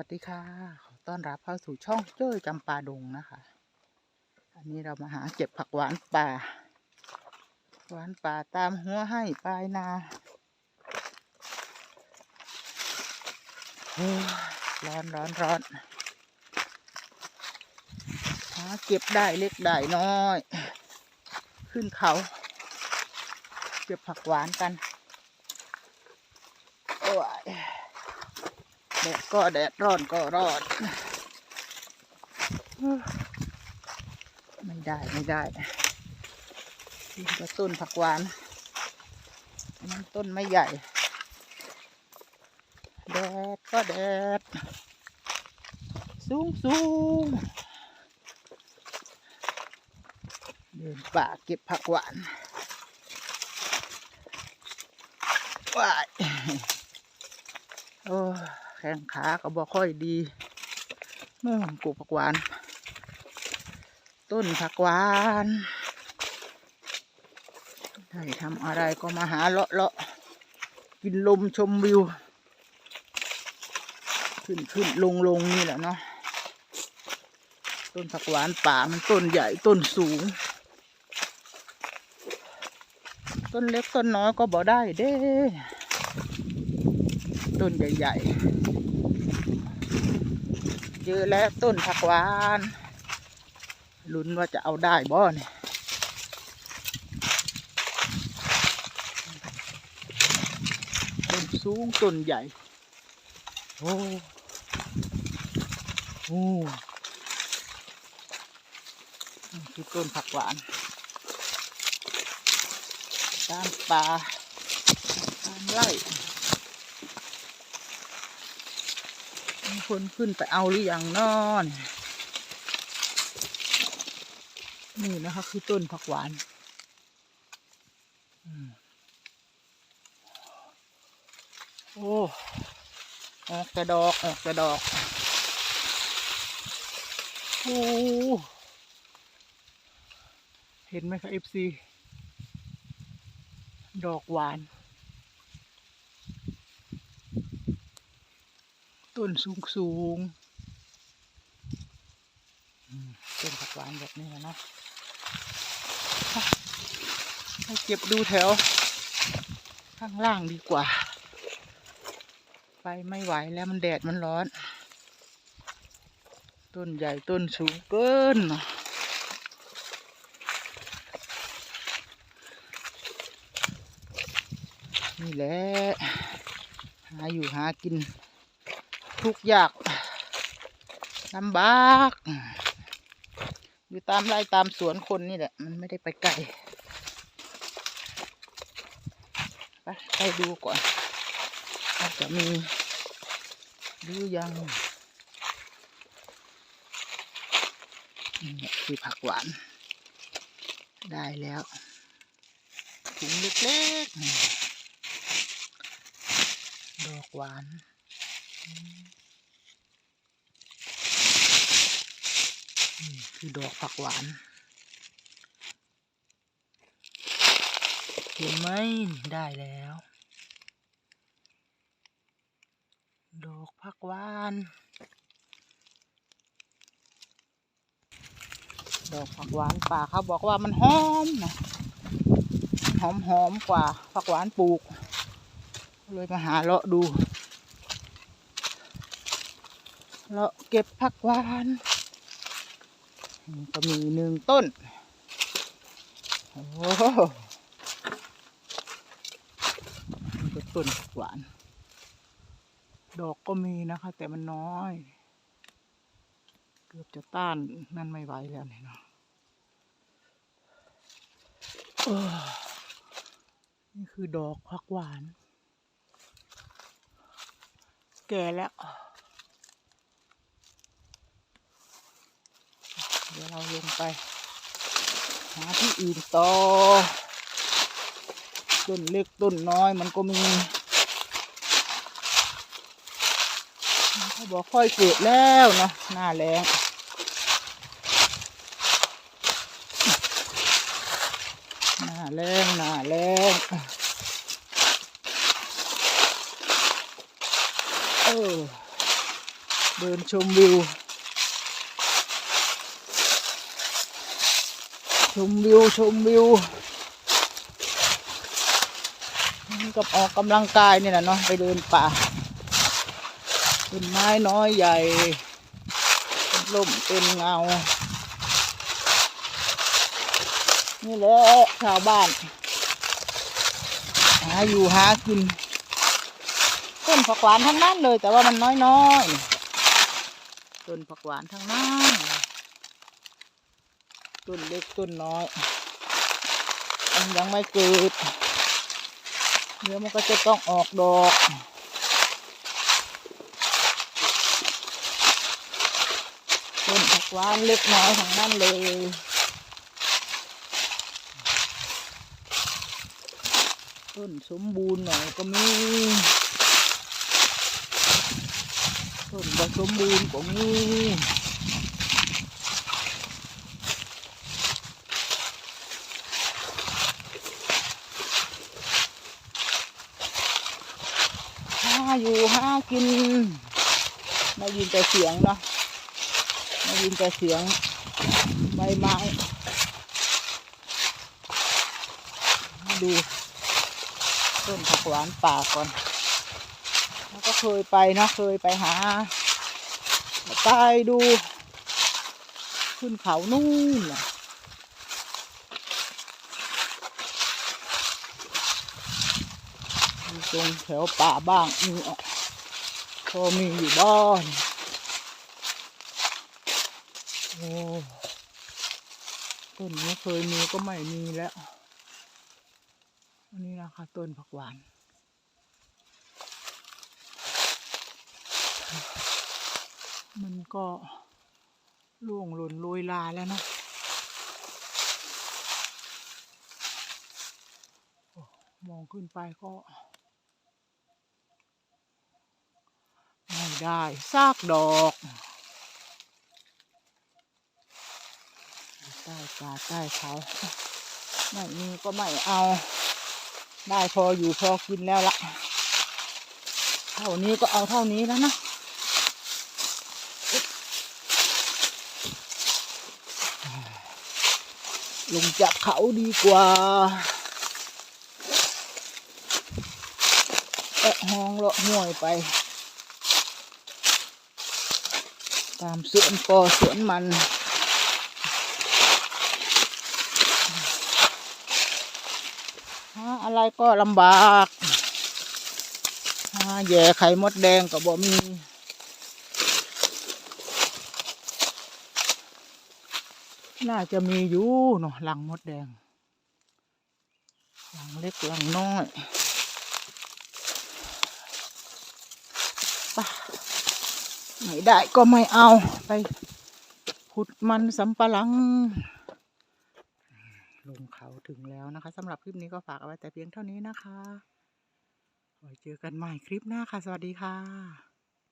วัสดีค่ะ ขอต้อนรับเข้าสู่ช่องเจ้ยจำปาดงนะคะ อันนี้เรามาหาเก็บผักหวานป่า หวานป่าตามหัวให้ปลายนาร้อนร้อนร้อนหาเก็บได้เล็กได้น้อย ขึ้นเขา เก็บผักหวานกัน โอ้ย แดดก็แดดร้อนก็ร้อนไม่ได้ไม่ได้กินแต่ต้นผักหวานอันต้นไม่ใหญ่ แดดก็แดด สูงสูงเดินป่าเก็บผักหวานว้ายโอ้ แข้งขาก็บ่ค่อยดีนู่นปลูกผักหวาน ต้นผักหวานได้ทำอะไรก็มาหาเลาะเลาะกินลมชมวิว ขึ้นขึ้นลงลงนี่แหละเนาะต้นผักหวานป่ามันต้นใหญ่ต้นสูง ต้นเล็กต้นน้อยก็บ่ได้เด้ ต้นใหญ่ๆเจอแล้วต้นผักหวานลุ้นว่าจะเอาได้บ่เนี่ยต้นสูงต้นใหญ่ โอ้โอ้นี่คือต้นผักหวานตามป่าตามไร่ คนขึ้นไปเอาหรือยังนอน นี่นะคะ คือต้นผักหวานโอ้ออกแต่ดอกออกแต่ดอกโอ้เห็นไหมคะเอฟซีดอกหวาน ต้นสูงสูงต้นผักหวานแบบนี้นะเนะให้เก็บดูแถว ข้างล่างดีกว่า ไปไม่ไหวแล้วมันแดดมันร้อน ต้นใหญ่ต้นสูงเกินนี่แหละ หาอยู่หากิน ทุกข์ยากลำบาก อยู่ตามไร่ตามสวนคนนี่แหละ มันไม่ได้ไปไกลไปไปดูก่อนว่าจจะมีหรือยังนี่คือผักหวาน ได้แล้วถุงเล็กๆดอกหวาน นี่คือดอกผักหวาน เห็นไหมได้แล้ว ดอกผักหวาน ดอกผักหวานป่าเขาบอกว่ามันหอมนะหอมหอมกว่าผักหวานปลูก เลยมาหาเลาะดู เลาะเก็บผักหวานก็มีหนึ่งต้น โอ้โหนี่ก็ต้นหวาน ดอกก็มีนะคะ แต่มันน้อย เกือบจะต้านนั่นไม่ไหวแล้วเนี่ยเนาะนี่คือดอกผักหวาน แก่แล้ว ดี๋ยวเราลงไป หาที่อื่นต่อ ต้นเล็กต้นน้อยมันก็มีเขาบอกค่อยเกิดแล้วนะหน้าแรงหน้าแรงหน้าแรงเออเดินชมวิว ชมวิว ชมวิวกับออกกำลังกายนี่แหละเนาะไปเดินป่าต้นไม้น้อยใหญ่เป็นร่มเป็นเงา นี่แหละชาวบ้าน หาอยู่หากินต้นผักหวานทั้งนั้นเลย แต่ว่ามันน้อยๆต้นผักหวานทั้งนั้น ต้นเล็กต้นน้อยมันยังไม่เกิดเดี๋ยวมันก็จะต้องออกดอกต้นผักหวานเล็กน้อยทั้งนั้นเลยต้นสมบูรณ์หน่อยก็มีต้นผสมบูรณ์ก็มีาอยู่ห้ากินได้ยินแต่เสียงเนาะได้ยินแต่เสียงใบไม้ดูต้นผักหวานป่าก่อนแล้วก็เคยไปเนาะเคยไปหาไปดู ขึ้นเขานู่นนะ ตรงแถวป่าบ้างมีอะพอมีอยู่บ้านโอ้ต้นนี้เคยมีก็ไม่มีแล้ว อันนี้นะคะต้นผักหวาน มันก็ล่วงหล่นโรยลาแล้วนะมองขึ้นไปก็ ได้ซากดอกอยู่ใต้กาใต้เขาไม่มีก็ไม่เอา ได้พออยู่พอกินแล้วละเท่านี้ก็เอาเท่านี้แล้วนะลงจากเขาดีกว่าแอะห้องเลาะห้วยไป ตามสวนปอสวนมันหาอะไรก็ลำบากหาแย่ไข่มดแดงก็บ่มีน่าจะมีอยู่เนาะหลังมดแดงหลังเล็กหลังน้อยไป ไม่ได้ก็ไม่เอาไปขุดมันสำปะหลัง ลงเขาถึงแล้วนะคะสำหรับคลิปนี้ก็ฝากเอาไว้แต่เพียงเท่านี้นะคะไว้เจอกันใหม่คลิปหน้าค่ะ สวัสดีค่ะ